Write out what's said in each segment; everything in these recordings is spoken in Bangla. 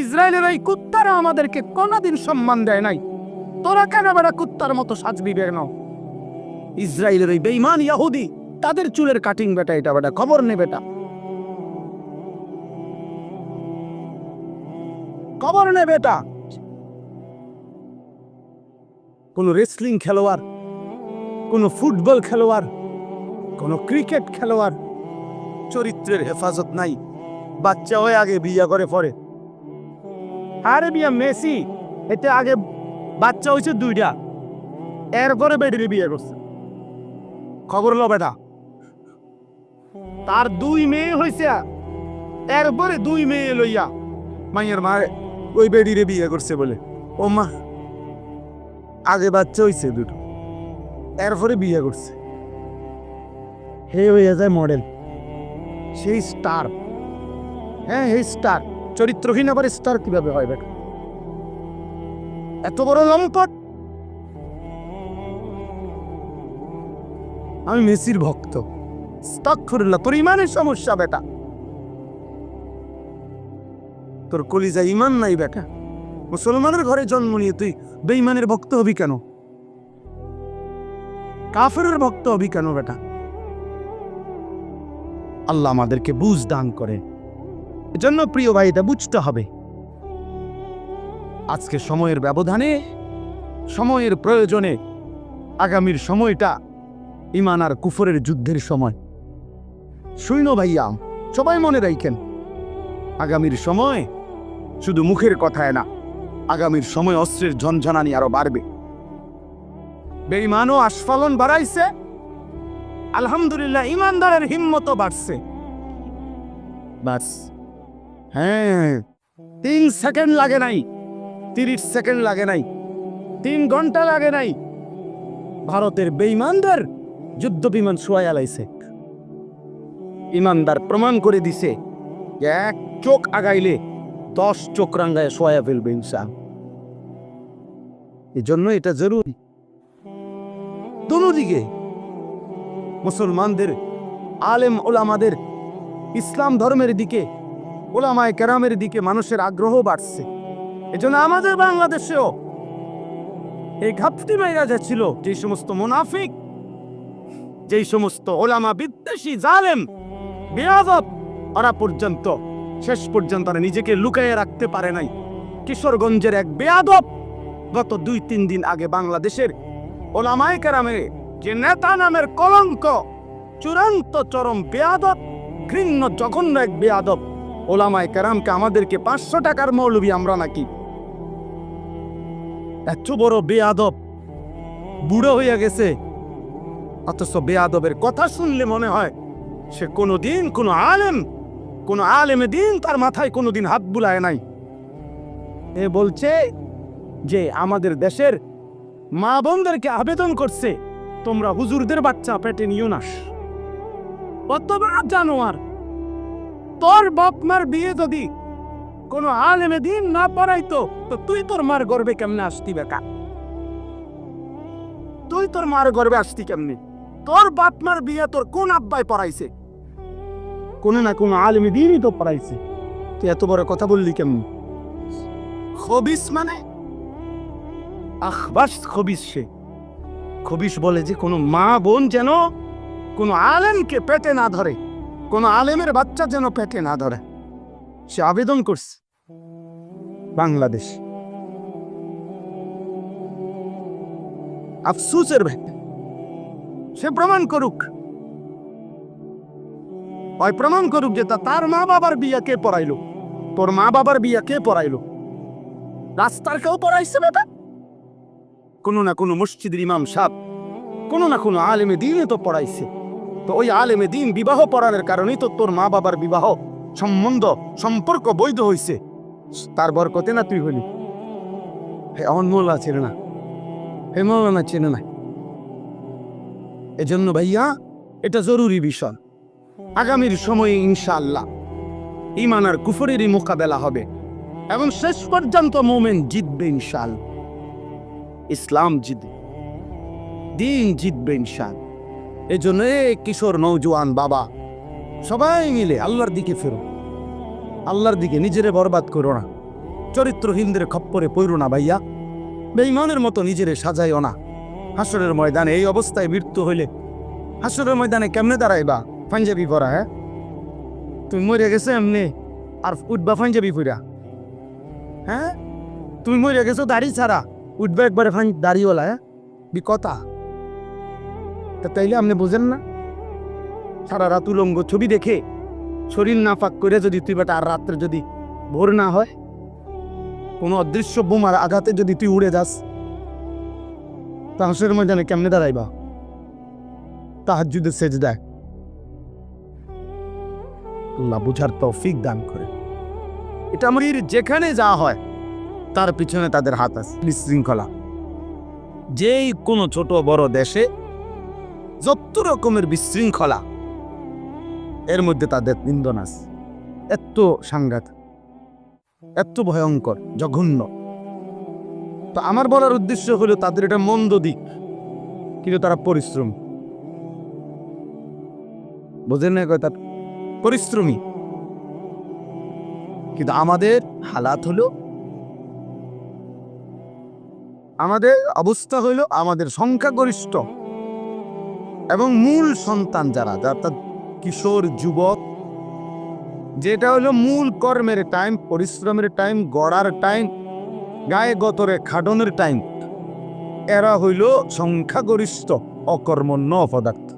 ইসরায়েলের ওই কুত্তারা আমাদেরকে কোনোদিন সম্মান দেয় নাই। তোরা কেন বেড়া কুত্তার মতো সাজবি নাও? ইসরায়েলের ওই বেইমান ইয়াহুদি, তাদের চুলের কাটিং বেটা এটা বেটা, খবর নে বেটা। খবর নে বেটা। কোন রেসলিং খেলোয়াড়, কোন ফুটবল খেলোয়াড়, কোন ক্রিকেট খেলোয়াড়, চরিত্রের হেফাজত নাই। বাচ্চা হয়ে আগে বিয়া করে পরে। আরে বিয়া মেসি। এতে আগে বাচ্চা হয়েছে দুইটা। এরপরে বেডিরে বিয়ে করছে। খবর লো বেটা। তার দুই মেয়ে হয়েছে এরপরে দুই মেয়ে লইয়া মাইয়ের মা ওই বেডিরে বিয়ে করছে বলে। ও মা, আগে বাচ্চা হয়েছে দুটো। এরপরে বিয়ে করছে। হে হয়ে যায় মডেল। সেই স্টার। হ্যাঁ হে স্টার। চরিত্রহীন আবার স্টার কীভাবে হয় বেটা? এত বড় লম্পট? আমি মেসির ভক্ত। তোর ইমানের সমস্যা বেটা। তোর কলিজা ইমান নাই বেটা। মুসলমানের ঘরে জন্ম নিয়ে তুই বেঈমানের ভক্ত হবি কেন? কাফেরের ভক্ত হবি কেন বেটা? আল্লাহ আমাদেরকে বুঝ দান করে। এজন্য প্রিয় ভাই, এটা বুঝতে হবে। আজকে সময়ের ব্যবধানে, সময়ের প্রয়োজনে, আগামীর সময়টা ইমান আর কুফরের যুদ্ধের সময়। শূন্য ভাইয়া, সবাই মনে রাখেন আগামীর সময় শুধু মুখের কথায় না, আগামীর সময় অস্ত্রের ঝনঝনানি আরও বাড়বে। বেঈমানও আস্ফালন বাড়াইছে, আলহামদুলিল্লাহ ইমানদারের হিম্মতও বাড়ছে। বাস। হ্যাঁ। তিন সেকেন্ড লাগে নাই। তিরিশ সেকেন্ড লাগে নাই। তিন ঘণ্টা লাগে নাই। ভারতের বেঈমানদের যুদ্ধ বিমান শোয়া আলাইছে ইমানদার প্রমাণ করে দিছে এক চোখ আগাইলে দশ চোখ রাঙ্গায় শোয়া ফেলবে ইনসান এই জন্য এটা জরুরি। দিকে মুসলমানদের, আলেম ওলামাদের, ইসলাম ধর্মের দিকে ওলামায় কেরামের দিকে মানুষের আগ্রহ বাড়ছে। এজন্য আমাদের বাংলাদেশেও এই ঘাপটি মেয়েরা যাচ্ছিল যে সমস্ত মুনাফিক যেই সমস্ত ওলামা বিদ্বেষী, জালেম, বেয়াদব, ওরা পর্যন্ত, শেষ পর্যন্ত নিজেকে লুকাইয়ে রাখতে পারে নাই। কিশোরগঞ্জের এক বেয়াদব গত দুই, তিন দিন আগে বাংলাদেশের ওলামায় কেরামে যে নেতা নামের কলঙ্ক, চূড়ান্ত চরম বেয়াদব, ঘৃণ্য জঘন্য এক বেয়াদব ওলামায় কেরামকে আমাদেরকে পাঁচশো টাকার মৌলবি আমরা নাকি? এত বড় বেয়াদব। বুড়ো হইয়া গেছে। অথচ বেয়াদবের কথা শুনলে মনে হয় সে কোনোদিন কোনো আলেম, কোনো আলেমে দিন তার মাথায় কোনোদিন হাত বুলায় নাই। এ বলছে যে আমাদের দেশের মা বোনদেরকে আবেদন করছে, তোমরা হুজুরদের বাচ্চা পেটে নিও না। কত জানোয়ার। তোর বাপ মার বিয়ে যদি কোনো আলেমে দিন না পড়াইতো, তো তুই তোর মার গর্বে কেমনে আসতি বেকা? তুই তোর মার গর্বে আসতি কেমনে? তোর বাপ মার বিয়ে তোর কোন আব্বাই পড়াইছে? কোন না কোনো আলেমে দিনই তো পড়াইছে। তুই এত বড় কথা বললি কেমন? খবিস মানে? আখবাস খবিস সে। খবিস বলে যে কোনো মা বোন যেন কোনো আলেমকে পেটে না ধরে। কোনো আলেমের বাচ্চা যেন পেটে না ধরে। সে আবেদন করছে বাংলাদেশ। আফসুসের ভাই সে প্রমাণ করুক। ওই প্রমাণ করুক যে তার মা বাবার বিয়া কে পড়াইলো? তোর মা বাবার বিয়া কে পড়াইলো? রাস্তার কেউ পড়াইছে বেটা? কোনো না কোনো মসজিদের ইমাম সাহ কোনো না কোনো আলেমে দিনে তো পড়াইছে। তো ওই আলেমে দিন বিবাহ পড়ানোর কারণেই তো তোর মা বাবার বিবাহ সম্বন্ধ, সম্পর্ক বৈধ হইছে। তার বরকতে না তুই হলি? হে অনমোলা ছিল না। হে মৌলানা চেনে না। এজন্য ভাইয়া, এটা জরুরি বিষয়। আগামীর সময়ে ইনশাআল্লাহ ইমান আর কুফরেরই মোকাবেলা হবে এবং শেষ পর্যন্ত মোমেন জিতবে ইনশাল ইসলাম জিতবে, দিন জিতবে ইনশাল এই জন্য কিশোর নৌজওয়ান বাবা, সবাই মিলে আল্লাহর দিকে ফেরো। আল্লাহর দিকে নিজেরে বরবাদ করো না। চরিত্রহীনদের খপ্পরে পৈর না ভাইয়া। বেঈমানের মতো নিজেরে সাজাইও না। হাসরের ময়দানে এই অবস্থায় মৃত্যু হইলে হাসরের ময়দানে কেমনে দাঁড়াইবা? পাঞ্জাবি পরা হ্যাঁ? তুমি মরে গেছো এমনি, আর উঠবা পাঞ্জাবি পরা হ্যাঁ? তুমি মরে গেছো দাড়ি ছাড়া, উঠবা একবারে ফান দাড়িওয়ালা হ্যাঁ? বি কথা। তা তাইলে আপনি বোঝেন না। সারা রাত উলঙ্গ ছবি দেখে শরীর না ফাঁক করে যদি তুই বেটা আর রাত্রে যদি ভোর না হয়, কোনো অদৃশ্য বোমার আঘাতে যদি তুই উড়ে যাস তা হাঁসের ময়দানে কেমনে দাঁড়াইবা? তাহার যদি সেজ দেয় বুঝার তৌফিক দান করে। এটা আমার যেখানে যা হয়, তার পিছনে তাদের হাত আছে। বিশৃঙ্খলা। যেই কোনো ছোট বড় দেশে যত রকমের বিশৃঙ্খলা, এর মধ্যে তাদের নিন্দন আছে এত সাংঘাত, এত ভয়ঙ্কর, জঘন্য। তো আমার বলার উদ্দেশ্য হলো তাদের এটা মন্দ দিক, কিন্তু তারা পরিশ্রম। বোঝেন না কয় তার পরিশ্রমী। কিন্তু আমাদের হালাত হলো, আমাদের অবস্থা হইল আমাদের সংখ্যাগরিষ্ঠ। এবং মূল সন্তান যারা তার কিশোর, যুবক, যেটা হলো মূল কর্মের টাইম পরিশ্রমের টাইম গড়ার টাইম গায়ে গতরে খাডনের টাইম এরা হইল সংখ্যাগরিষ্ঠ অকর্মণ্য অপদার্থ।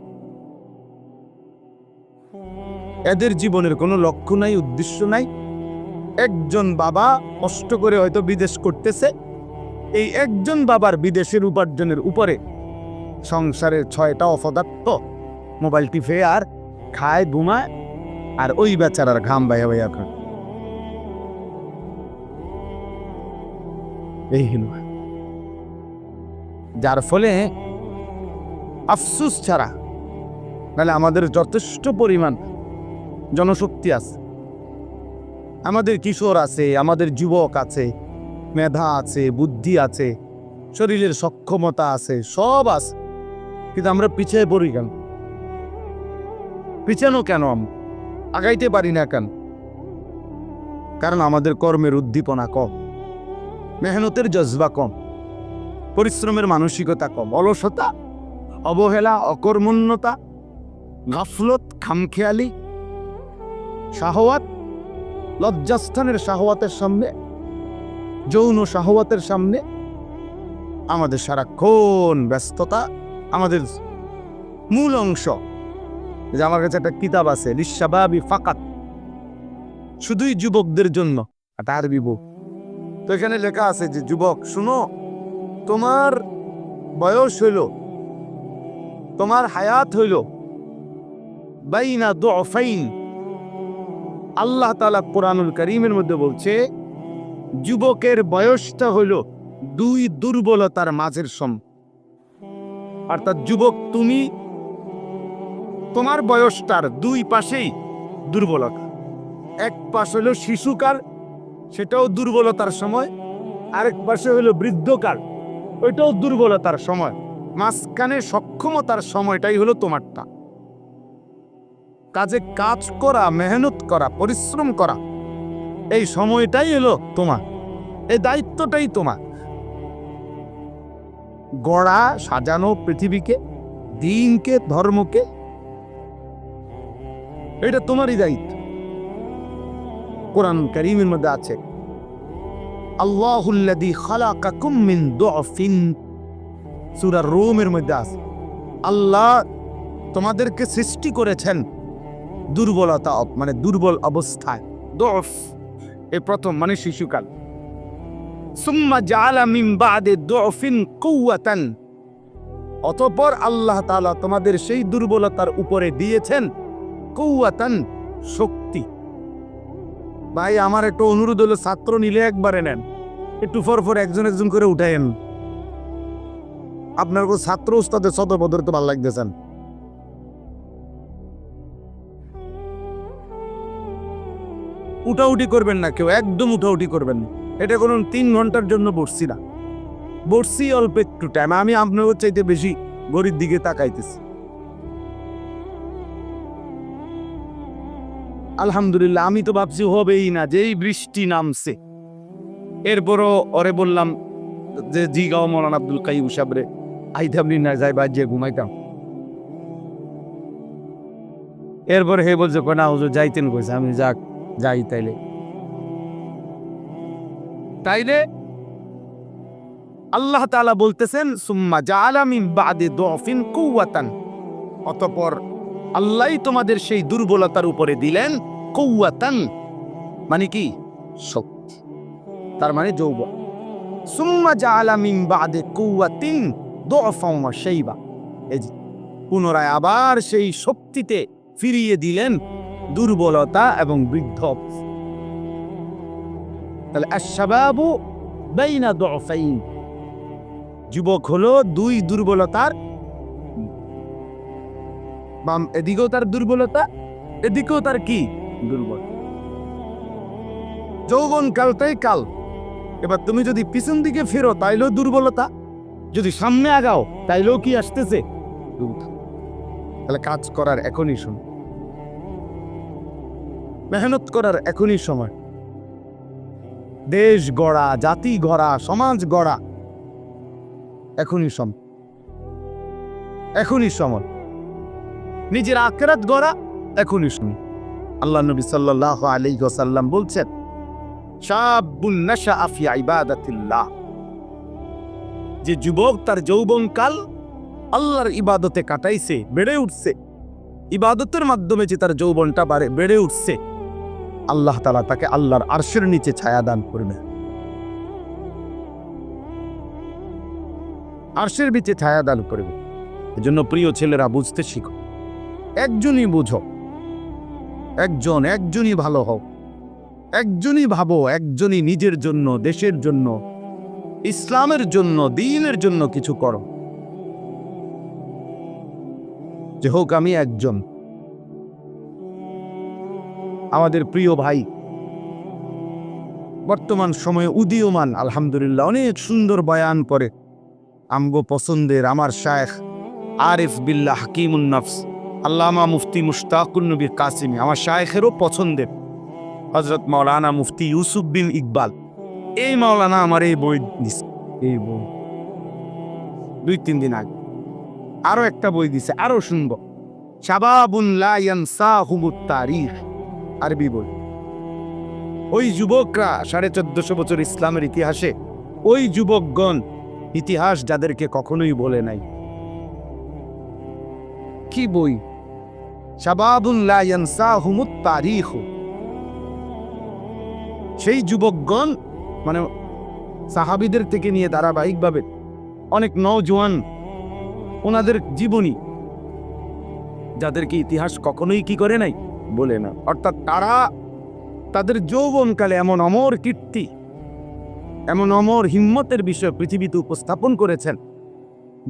এদের জীবনের কোনো লক্ষ্য নাই, উদ্দেশ্য নাই। একজন বাবা কষ্ট করে হয়তো বিদেশ করতেছে, এই একজন বাবার বিদেশের উপার্জনের উপরে সংসারের ছয়টা অপদার্থ। মোবাইল টিপে আর খায়, ঘুমায়, আর ওই বেচারার ঘাম বাইয়া বাইয়া হল যার ফলে আফসুস ছাড়া নাহলে আমাদের যথেষ্ট পরিমাণ জনশক্তি আছে। আমাদের কিশোর আছে, আমাদের যুবক আছে, মেধা আছে, বুদ্ধি আছে, শরীরের সক্ষমতা আছে, সব আছে। কিন্তু আমরা পিছিয়ে পড়ি কেন? পিছানো কেন আমরা আগাইতে পারি না কেন? কারণ আমাদের কর্মের উদ্দীপনা কম, মেহনতের জজবা কম, পরিশ্রমের মানসিকতা কম, অলসতা, অবহেলা, অকর্মণ্যতা, গাফলত, খামখেয়ালি শাহওয়াত লজ্জাস্থানের শাহওয়াতের সামনে, যৌন শাহওয়াতের সামনে আমাদের সারাক্ষণ ব্যস্ততা আমাদের মূল অংশ। যে আমার কাছে একটা কিতাব আছে লিসাবাবি ফাকাত। শুধুই যুবকদের জন্য একটা আরবি তো এখানে লেখা আছে যে, যুবক, শুনো, তোমার বয়স হইল, তোমার হায়াত হইল, বাইনা দুফাইন। আল্লাহ তালা কোরআনুল করিমের মধ্যে বলছে, যুবকের বয়সটা হইল দুই দুর্বলতার মাঝের সম অর্থাৎ যুবক, তুমি তোমার বয়সটার দুই পাশেই দুর্বলতা এক পাশ হলো শিশুকাল, সেটাও দুর্বলতার সময়। আরেক পাশে হলো বৃদ্ধকাল, ওইটাও দুর্বলতার সময়। মাঝখানে সক্ষমতার সময়টাই হলো তোমারটা। কাজে কাজ করা, মেহনত করা, পরিশ্রম করা, এই সময়টাই এলো তোমার। এই দায়িত্বটাই তোমার। গড়া, সাজানো পৃথিবীকে, দিনকে, ধর্মকে। এটা তোমারই দায়িত্ব। কোরআন করিমের মধ্যে আছে আল্লাহুল্লাদি খালাকাকুম মিন দুআফিন। সূরা রোমের মধ্যে আছে, আল্লাহ তোমাদেরকে সৃষ্টি করেছেন দুর্বলতা মানে দুর্বল অবস্থায়। দফ এ প্রথম মানে শিশুকাল। সুম্মা জাআলা মিন বাদে দুআফিন কুওয়াতান। অতঃপর আল্লাহ তাআলা তোমাদের সেই দুর্বলতার উপরে দিয়েছেন কৌয়াতান শক্তি। ভাই, আমার একটা অনুরোধ হলো, ছাত্র নিলে একবারে নেন। একটু ফর ফর একজন একজন করে উঠায়েন। আপনার ছাত্র উস্তাদের সদর তো ভালো লাগতেছেন উঠাউটি করবেন না কেউ, একদম উঠাউটি করবেন না। এটা কোনো তিন ঘণ্টার জন্য বসছি না। বসছি অল্প একটু টাইম আমি আপনার চাইতে বেশি গরিব দিকে তাকাইতেছি। আলহামদুলিল্লাহ, আমি তো ভাবছি হবেই না, যেই বৃষ্টি নামছে। এরপরও ওরে বললাম যে, জি গাও মৌলানা আব্দুল কাইম সাবরে আইতামনি না যাই বা যে ঘুমাইতাম। এরপর হে বলছে না হুজুর, যাইতেন কইছে আমি যাক, যাই তাইলে। তাইলে আল্লাহ তাআলা বলতেছেন, সুম্মা জাআলা মিন বাদি দুফিন কুওয়াতান। অতঃপর আল্লাহই তোমাদের সেই দুর্বলতার উপরে দিলেন কৌয়াতান মানে কি? শক্তি। তার মানে যৌব সুম্মা জাআলা মিন বাদি কুওয়াতিন দুফান ওয়া শাইবা। এই পুনরায় আবার সেই শক্তিতে ফিরিয়ে দিলেন দুর্বলতা এবং বৃদ্ধ। তাহলে আশাবাবু বাইনা দুফাইন যুবক হলো দুই দুর্বলতার বাম এদিকেও তার দুর্বলতা, এদিকেও তার কি? দুর্বল যৌবন কালটাই কাল। এবার তুমি যদি পিছন দিকে ফেরো, তাইলেও দুর্বলতা। যদি সামনে আগাও, তাইলেও কি আসতেছে? তাহলে কাজ করার এখনই সময় মেহনত করার এখনই সময়। দেশ গড়া, জাতি গড়া, সমাজ গড়া। এখনই সময় এখনই সময় নিজের আখেরাত গড়া, এখনই সময় আল্লাহ নবী আলাইহি ওয়াসাল্লাম বলছেন যে যুবক তার যৌবনকাল আল্লাহর ইবাদতে কাটাইছে, বেড়ে উঠছে। ইবাদতের মাধ্যমে যে তার যৌবনটা বাড়ে, বেড়ে উঠছে। আল্লাহ তালা তাকে আল্লাহর আরশের নিচে ছায়া দান করবে আরশের নিচে ছায়া দান করবে এজন্য প্রিয় ছেলেরা, বুঝতে শিখো। একজনই বুঝো। একজন একজনই ভালো হও। একজনই ভাবো, একজনই নিজের জন্য, দেশের জন্য, ইসলামের জন্য, দিনের জন্য কিছু করো। যে হোক, আমি একজন। আমাদের প্রিয় ভাই। বর্তমান সময়ে উদীয়মান, আলহামদুলিল্লাহ, অনেক সুন্দর বয়ান করে। আমগো পছন্দের আমার শায়েখ আরিফ বিল্লাহ হাকিমুন নফস, আল্লামা মুফতি মুশতাকুন নবী কাসিমি, আমার শায়েখেরও পছন্দের হজরত মাওলানা মুফতি ইউসুফ বিন ইকবাল। এই মাওলানা আমার এই বই দিছে, এই বই। দুই, তিন দিন আগে। আরও একটা বই দিছে আরও শুনব। ইয়ানসাহুমুত তারিখ। আরবি বই। ওই যুবকরা সাড়ে চোদ্দশো বছর ইসলামের ইতিহাসে ওই যুবকগণ ইতিহাস যাদেরকে কখনোই বলে নাই। কি বই? তারিখ। সেই যুবকগণ মানে সাহাবিদের থেকে নিয়ে ধারাবাহিকভাবে অনেক নওজোয়ান ওনাদের জীবনী যাদেরকে ইতিহাস কখনোই কি করে নাই? বলে না। অর্থাৎ তারা তাদের যৌবনকালে এমন অমর কীর্তি, এমন অমর হিম্মতের বিষয় পৃথিবীতে উপস্থাপন করেছেন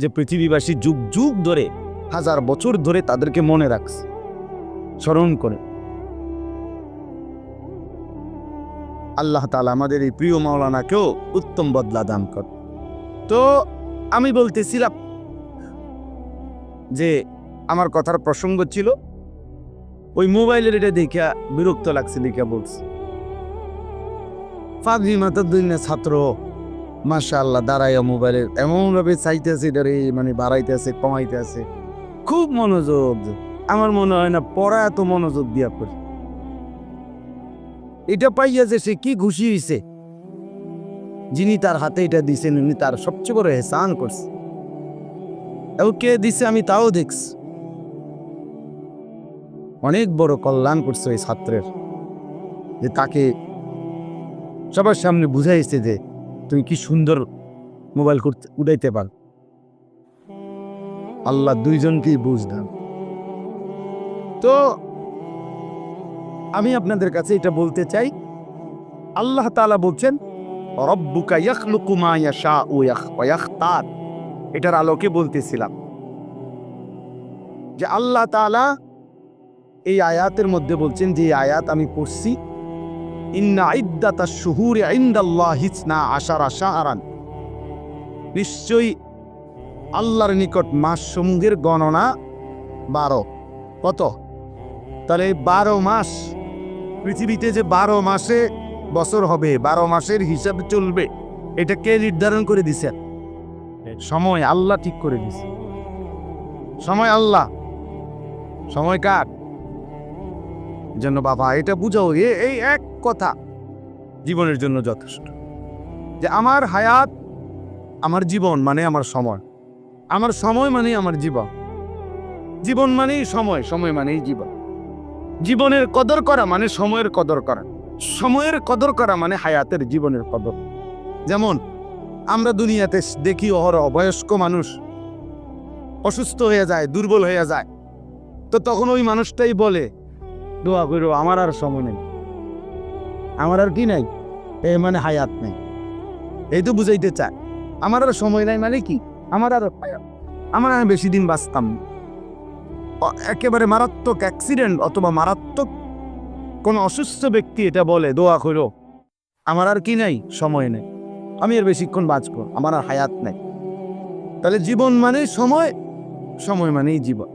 যে পৃথিবীবাসী যুগ যুগ ধরে, হাজার বছর ধরে তাদেরকে মনে রাখছে, স্মরণ করে। আল্লাহ তালা আমাদের এই প্রিয় মাওলানাকেও উত্তম বদলা দান কর তো আমি বলতেছিলাম যে, আমার কথার প্রসঙ্গ ছিল ওই মোবাইলের এটা দেখা বিরক্ত লাগছে, দেখা বলছে। ফাগি মাতা দুই না ছাত্র মাসা আল্লাহ দাঁড়াইয়া মোবাইলে এমন ভাবে চাইতেছে এটারে মানে বাড়াইতেছে, কমাইতেছে। খুব মনোযোগ আমার মনে হয় না, পড়া এত মনোযোগ দিয়া পড়ে। এটা পাইয়া যে সে কি খুশি হয়েছে যিনি তার হাতে এটা দিছেন, উনি তার সবচেয়ে বড় হেসান করছে। এবং কে দিছে আমি তাও দেখছি। অনেক বড় কল্যাণ করছে ওই ছাত্রের। যে তাকে সবার সামনে বুঝাইছে যে তুমি কি সুন্দর মোবাইল করতে, উড়াইতে পার। আল্লাহ দুইজনকেই বুঝলাম তো আমি আপনাদের কাছে এটা বলতে চাই। আল্লাহ তাআলা বলছেন এটার আলোকে বলতেছিলাম যে আল্লাহ তাআলা এই আয়াতের মধ্যে বলছেন যে আয়াত আমি পড়ছি, ইন্না ইদ্দাতা শুহুরি ইনদাল্লাহি ইসনা আশারা শাহরান। নিশ্চয়ই আল্লাহর নিকট মাস সমূহের গণনা বারো। কত? তাহলে বারো মাস, পৃথিবীতে যে বারো মাসে বছর হবে, বারো মাসের হিসাব চলবে, এটা কে নির্ধারণ করে দিছে? সময় আল্লাহ ঠিক করে দিছে। সময় আল্লাহ। সময় কার? জন্য বাবা, এটা বুঝাও এই এক কথা। জীবনের জন্য যথেষ্ট। যে আমার হায়াত আমার জীবন মানে আমার সময়। আমার সময় মানে আমার জীবন। জীবন মানেই সময় সময় মানেই জীবন। জীবনের কদর করা মানে সময়ের কদর করা। সময়ের কদর করা মানে হায়াতের জীবনের কদর। যেমন, আমরা দুনিয়াতে দেখি অহরহ বয়স্ক মানুষ অসুস্থ হয়ে যায়, দুর্বল হয়ে যায়। তো তখন ওই মানুষটাই বলে দোয়া করো আমার আর সময় নেই। আমার আর কি নাই? এ মানে হায়াত নেই। এই তো বুঝাইতে চায়। আমার আর সময় নাই মানে কি? আমার আর আমার আর বেশি দিন বাঁচতাম একেবারে মারাত্মক অ্যাক্সিডেন্ট অথবা মারাত্মক কোনো অসুস্থ ব্যক্তি এটা বলে, দোয়া করো আমার আর কি নাই? সময় নেই। আমি আর বেশিক্ষণ বাঁচবো আমার আর হায়াত নেই। তাহলে জীবন মানেই সময় সময় মানেই জীবন।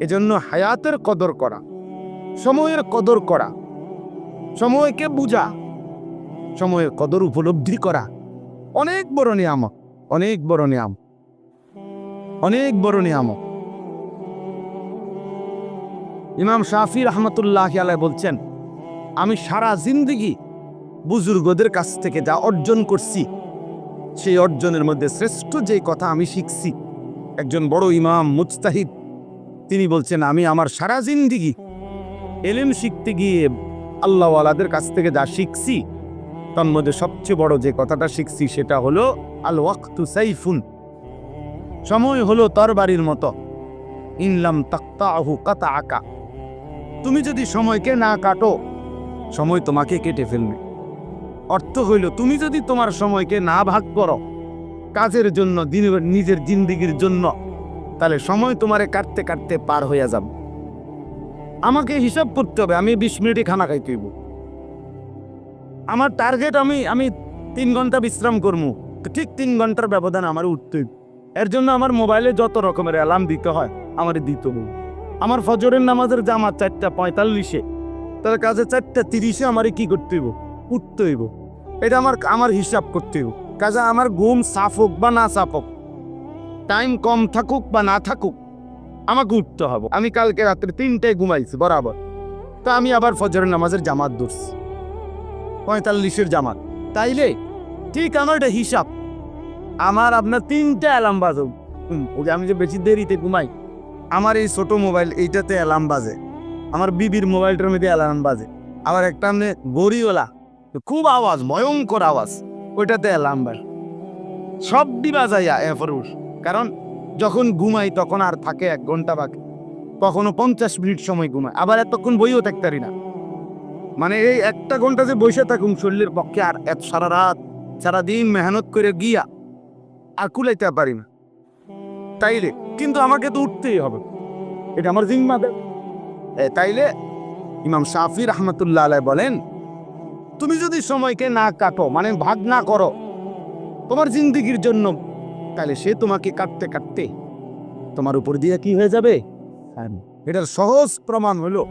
এজন্য হায়াতের কদর করা। সময়ের কদর করা। সময়কে বুঝা। সময়ের কদর উপলব্ধি করা। অনেক বড় নিয়ামক অনেক বড় নিয়াম। অনেক বড় নিয়ামক ইমাম শাফি রহমতুল্লাহ বলছেন, আমি সারা জিন্দগি বুজুর্গদের কাছ থেকে যা অর্জন করছি, সেই অর্জনের মধ্যে শ্রেষ্ঠ যে কথা আমি শিখছি। একজন বড় ইমাম মুস্তাহিদ তিনি বলছেন, আমি আমার সারা জিন্দিগি এলেম শিখতে গিয়ে আল্লাহওয়ালাদের কাছ থেকে যা শিখছি, তার মধ্যে সবচেয়ে বড় যে কথাটা শিখছি সেটা হলো আল ওয়াক্তু সাইফুন। সময় হলো তরবারির মতো। ইনলাম তাক্তাহু কাতা আকা তুমি যদি সময়কে না কাটো, সময় তোমাকে কেটে ফেলবে। অর্থ হইল, তুমি যদি তোমার সময়কে না ভাগ করো, কাজের জন্য নিজের জিন্দিগির জন্য, তাহলে সময় তোমারে কাটতে কাটতে পার হইয়া যাবে। আমাকে হিসাব করতে হবে, আমি বিশ মিনিটে খানা খাইতে হইব। আমার টার্গেট আমি আমি তিন ঘণ্টা বিশ্রাম করব ঠিক তিন ঘণ্টার ব্যবধান আমার উঠতে এর জন্য আমার মোবাইলে যত রকমের অ্যালার্ম দিতে হয়, আমার দিতে হবে আমার ফজরের নামাজের জামাত চারটা পঁয়তাল্লিশে তাহলে কাজে চারটা তিরিশে আমার কি করতে হইব? উঠতে হইব। এটা আমার আমার হিসাব করতে হইব। কাজে আমার ঘুম সাফ হোক বা না সাফ হোক টাইম কম থাকুক বা না থাকুক আমাকে উঠতে হবে। আমি কালকে রাত্রে তিনটায় ঘুমাইছি, বরাবর। তা আমি আবার ফজরের নামাজের জামাত ধরছি। পঁয়তাল্লিশের জামাত। তাইলে ঠিক আমার এটা হিসাব। আমার আপনার তিনটা অ্যালার্ম বাজে। যে আমি যে বেশি দেরিতে ঘুমাই, আমার এই ছোট মোবাইল এইটাতে অ্যালার্ম বাজে। আমার বিবির মোবাইলটার মধ্যে অ্যালার্ম বাজে। আবার একটা আমনে গড়িওয়ালা, খুব আওয়াজ, ভয়ঙ্কর আওয়াজ, ওইটাতে অ্যালার্ম বাজে। সব দিবা যাইয়া কারণ যখন ঘুমাই তখন আর থাকে এক ঘণ্টা বাকি। কখনো পঞ্চাশ মিনিট সময় ঘুমাই আবার এতক্ষণ বইও থাকতে পারি না। মানে এই একটা ঘণ্টা যে বসে থাকুন শরীরের পক্ষে আর এত সারা রাত সারাদিন মেহনত করে গিয়া আর কুলাইতে পারি না। তাইলে কিন্তু আমাকে তো উঠতেই হবে। এটা আমার জিম্মা দেব। এ, তাইলে ইমাম শাফি রহমতুল্লাহ আলাই বলেন তুমি যদি সময়কে না কাটো মানে ভাগ না করো তোমার জিন্দিগির জন্য তাহলে সে তোমাকে কাটতে কাটতে তোমার উপর দিয়ে কি হয়ে যাবে? এটার সহজ প্রমাণ হলো,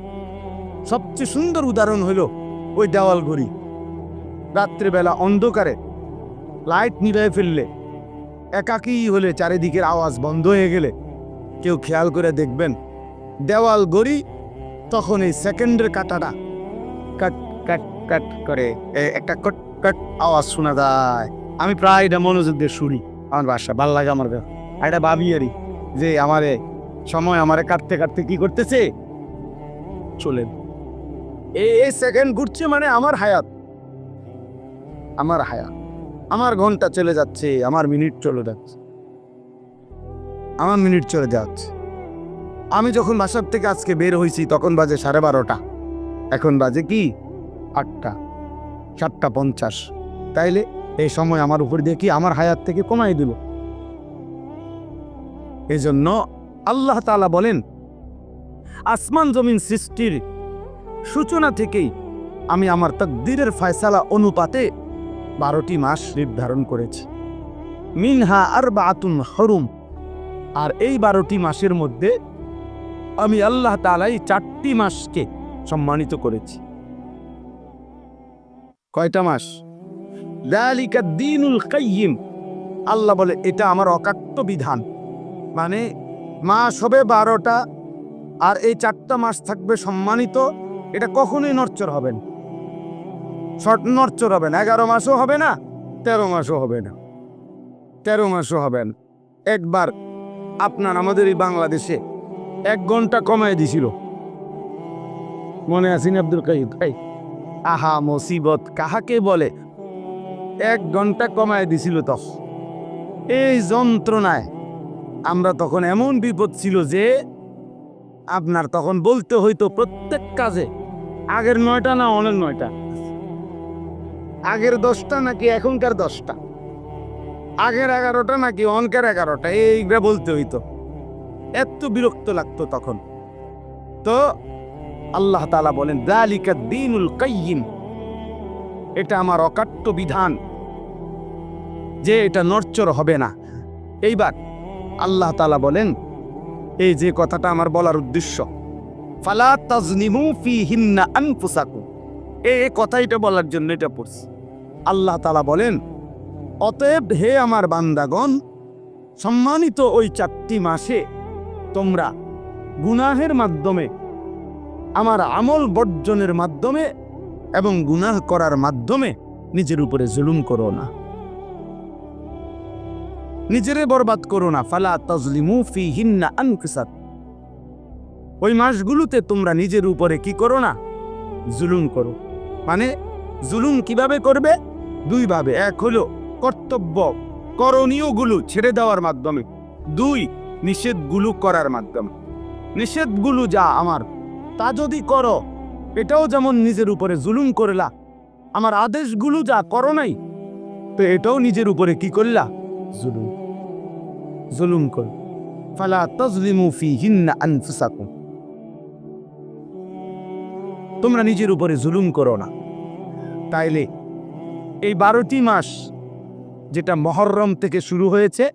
সবচেয়ে সুন্দর উদাহরণ হলো ওই দেওয়াল ঘড়ি। রাত্রেবেলা অন্ধকারে লাইট নিভায় ফেললে, একাকী হলে চারিদিকের আওয়াজ বন্ধ হয়ে গেলে কেউ খেয়াল করে দেখবেন, দেওয়াল গড়ি তখন এই সেকেন্ডের কাটাটা কাট কাট কাট করে একটা কট, কাট আওয়াজ শোনা যায়। আমি প্রায় এটা মনোযোগ দিয়ে শুনি। আমার বাসা, ভালো লাগে আমার এটা ভাবি আরই যে আমারে, সময় আমারে কাটতে কাটতে কি করতেছে? চলেন। এই সেকেন্ড ঘুরছে মানে আমার হায়াত। আমার হায়াত। আমার ঘণ্টা চলে যাচ্ছে, আমার মিনিট চলে যাচ্ছে। আমার মিনিট চলে যাচ্ছে। আমি যখন বাসার থেকে আজকে বের হয়েছি তখন বাজে সাড়ে বারোটা। এখন বাজে কি? আটটা। সাতটা পঞ্চাশ। তাইলে এই সময় আমার উপর দিয়ে কি আমার হায়াত থেকে কমাই দিল? এই জন্য আল্লাহ তালা বলেন, আসমান জমিন সৃষ্টির সূচনা থেকেই আমি আমার তকদিরের ফয়সালা অনুপাতে বারোটি মাস নির্ধারণ করেছি। মিনহা আর বাতুন হরুম। আর এই বারোটি মাসের মধ্যে আমি আল্লাহ তালাই চারটি মাসকে সম্মানিত করেছি। কয়টা মাস? দালিকা দিনুল কাইয়িম। আল্লাহ বলে, এটা আমার অকাট্য বিধান। মানে মাস হবে বারোটা, আর এই চারটা মাস থাকবে সম্মানিত। এটা কখনোই নরচর হবেন শর্ট নরচর হবে না। এগারো মাসও হবে না, তেরো মাসও হবে না। তেরো মাসও হবেন একবার আপনার, আমাদের এই বাংলাদেশে এক ঘণ্টা কমায় দিছিল। মনে আছেন আব্দুল কাইম ভাই, আহা, মুসিবত। কাহাকে বলে? এক ঘণ্টা কমায় দিছিল তখন এই যন্ত্রণায় আমরা তখন এমন বিপদ ছিল যে আপনার তখন বলতে হইতো প্রত্যেক কাজে, আগের নয়টা না অনেক নয়টা? আগের দশটা নাকি এখনকার দশটা? আগের এগারোটা নাকি অনকার এগারোটা? এইগুলা বলতে হইতো। এত বিরক্ত লাগতো তখন। তো আল্লাহ তালা বলেন, দালিকা দিনুল কাইয়িম এটা আমার অকাট্য বিধান যে এটা নরচর হবে না। এইবার আল্লাহ তালা বলেন, এই যে কথাটা আমার বলার উদ্দেশ্য, ফালা তাজনিমু ফি হিন্না আনফুসাকু এই কথাইটা বলার জন্য এটা পড়ছি। আল্লাহ তালা বলেন, অতএব হে আমার বান্দাগণ, সম্মানিত ওই চারটি মাসে তোমরা গুনাহের মাধ্যমে, আমার আমল বর্জনের মাধ্যমে এবং গুনাহ করার মাধ্যমে নিজের উপরে জুলুম করো না। নিজেরে বরবাদ করো না। ফালা তাজলিমু ফি হিন্না আনফুসাক। ওই মাসগুলোতে তোমরা নিজের উপরে কি করো না? জুলুম করো। মানে জুলুম কীভাবে করবে? দুইভাবে। এক হলো কর্তব্য করণীয়গুলো ছেড়ে দেওয়ার মাধ্যমে। দুই, নিষেধগুলো করার মাধ্যমে। নিষেধগুলো যা আমার, তা যদি করো এটাও যেমন নিজের উপরে জুলুম করলা, আমার আদেশগুলো যা করো নাই, তো এটাও নিজের উপরে কি করলা? জুলুম। জুলুম কর। ফালা তাজলিমু ফি হিন্না আনফুসাকুম। তোমরা নিজের উপরে জুলুম করো না। তাইলে এই বারোটি মাস যেটা মহরম থেকে শুরু হয়েছে,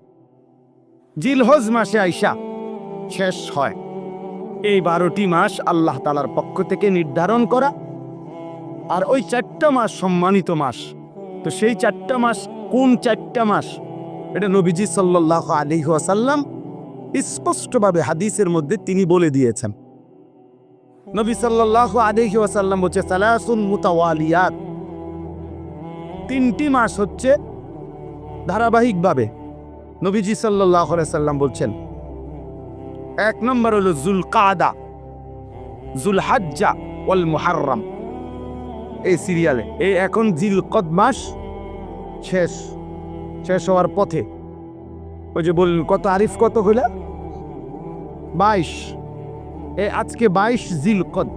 জিলহজ মাসে আইসা শেষ হয়। এই বারোটি মাস আল্লাহ তালার পক্ষ থেকে নির্ধারণ করা আর ওই চারটা মাস সম্মানিত মাস। তো সেই চারটা মাস কোন চারটা মাস? এটা নবীজি সাল্লাহ আলী আসাল্লাম স্পষ্টভাবে হাদিসের মধ্যে তিনি বলে দিয়েছেন। নবী সাল্লাহ আলহি ওয়াসাল্লাম বলছে, সালাসুন মুতাওয়ালিয়াত। তিনটি মাস হচ্ছে ধারাবাহিকভাবে। নবীজি সাল্লাহ সাল্লাম বলছেন এক নম্বর হলো জুল কাদা জুল হাজ্জা ওয়াল মুহাররাম। এই সিরিয়ালে এই এখন জিল কদ মাস শেষ শেষ হওয়ার পথে। ওই যে বললেন, কত আরিফ কত হইলা বাইশ। এ আজকে বাইশ জিল কদ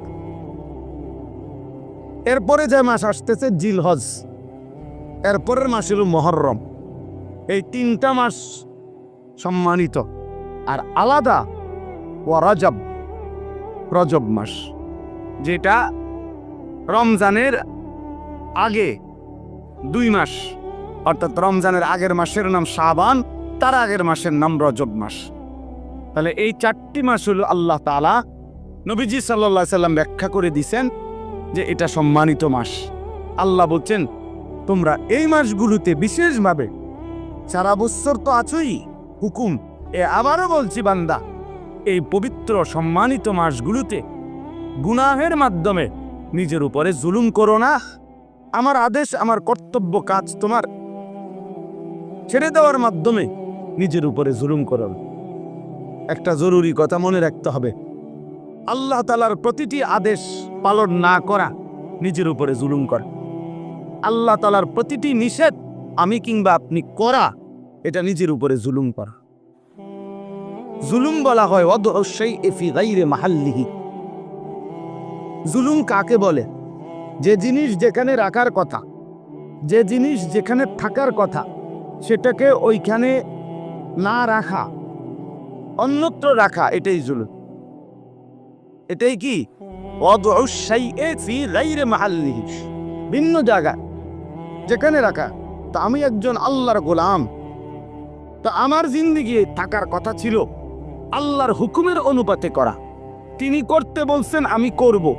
এরপরে যে মাস আসতেছে জিল হজ এরপরের মাস হলো মহরম এই তিনটা মাস সম্মানিত। আর আলাদা রজব রজব মাস, যেটা রমজানের আগে দুই মাস, অর্থাৎ রমজানের আগের মাসের নাম শাবান, তার আগের মাসের নাম রজব মাস। তাহলে এই চারটি মাস হল আল্লাহ তালা নবীজি সাল্লা সাল্লাম ব্যাখ্যা করে দিছেন যে এটা সম্মানিত মাস। আল্লাহ বলছেন, তোমরা এই মাসগুলোতে বিশেষভাবে সারা বৎসর তো আছোই, হুকুম, এ আবারও বলছি বান্দা এই পবিত্র সম্মানিত মাসগুলোতে গুনাহের মাধ্যমে নিজের উপরে জুলুম করো না। আমার আদেশ, আমার কর্তব্য কাজ তোমার। ছেড়ে দেওয়ার মাধ্যমে নিজের উপরে জুলুম করো। একটা জরুরি কথা মনে রাখতে হবে। আল্লাহ তালার প্রতিটি আদেশ পালন না করা, নিজের উপরে জুলুম করা। আল্লাহ তালার প্রতিটি নিষেধ আমি কিংবা আপনি করা, এটা নিজের উপরে জুলুম করা। জুলুম বলা হয় অদহস্যই এফি গাইরে মাহাল্লিহি। জুলুম কাকে বলে? যে জিনিস যেখানে রাখার কথা, যে জিনিস যেখানে থাকার কথা, সেটাকে ওইখানে না রাখা, অন্যত্র রাখা, এটাই জুলুম। এটাই কি? ভিন্ন জায়গা। যেখানে রাখা, তা আমি একজন আল্লাহর গোলাম। তা আমার জিন্দিগি থাকার কথা ছিল। আল্লাহর হুকুমের অনুপাতে করা। তিনি করতে বলছেন, আমি করব।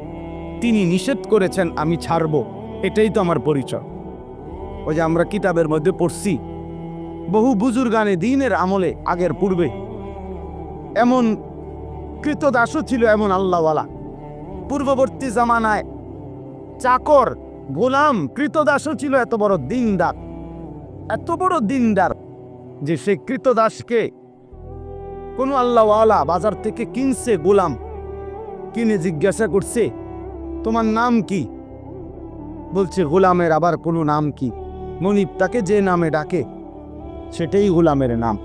তিনি নিষেধ করেছেন, আমি ছাড়ব। এটাই তো আমার পরিচয়। ওই যে আমরা কিতাবের মধ্যে পড়ছি, বহু বুজুর্গানে দিনের আমলে আগের পূর্বে, এমন কৃতদাসও ছিল এমন আল্লাহওয়ালা। পূর্ববর্তী জামানায় চাকর, গোলাম, কৃতদাসও ছিল এত বড় দিনদার। এত বড় দিনদার যে সে কৃতদাসকে কোনো আল্লাহওয়ালা বাজার থেকে কিনছে গোলাম? কিনে জিজ্ঞাসা করছে, তোমার নাম কি? বলছে, গোলামের আবার কোনো নাম কি? মনিব তাকে যে নামে ডাকে, সেটাই গোলামের নাম।